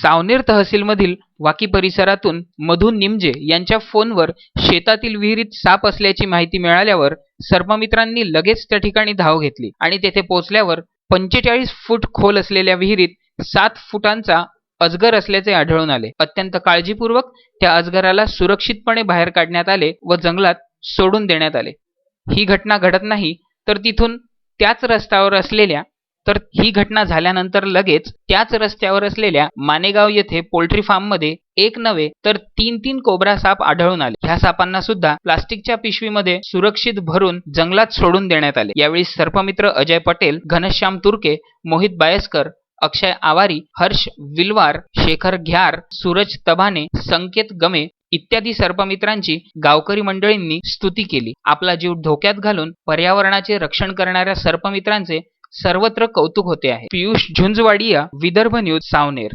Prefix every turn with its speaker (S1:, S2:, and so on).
S1: सावनेर तहसीलमधील वाकी परिसरातून मधू निमजे यांच्या फोनवर शेतातील विहिरीत साप असल्याची माहिती मिळाल्यावर सर्पमित्रांनी लगेच त्या ठिकाणी धाव घेतली आणि तेथे पोहोचल्यावर पंचेचाळीस फूट खोल असलेल्या विहिरीत सात फुटांचा अजगर असल्याचे आढळून आले. अत्यंत काळजीपूर्वक त्या अजगराला सुरक्षितपणे बाहेर काढण्यात आले व जंगलात सोडून देण्यात आले. ही घटना घडत नाही तर तिथून त्याच रस्त्यावर असलेल्या तर ही घटना झाल्यानंतर लगेच त्याच रस्त्यावर असलेल्या मानेगाव येथे पोल्ट्री फार्ममध्ये एक नव्हे तर तीन तीन कोब्रा साप आढळून आले. ह्या सापांना सुद्धा प्लास्टिकच्या पिशवीमध्ये सुरक्षित भरून जंगलात सोडून देण्यात आले. यावेळी सर्पमित्र अजय पटेल घनश्याम तुर्के मोहित बायस्कर अक्षय आवारी हर्ष विलवार शेखर घ्यार सूरज तभाने संकेत गमे इत्यादी सर्पमित्रांची गावकरी मंडळींनी स्तुती केली. आपला जीव धोक्यात घालून पर्यावरणाचे रक्षण करणाऱ्या सर्पमित्रांचे सर्वत्र कौतुक होते आहे. पियुष झुंजवाडिया विदर्भ न्यूज सावनेर.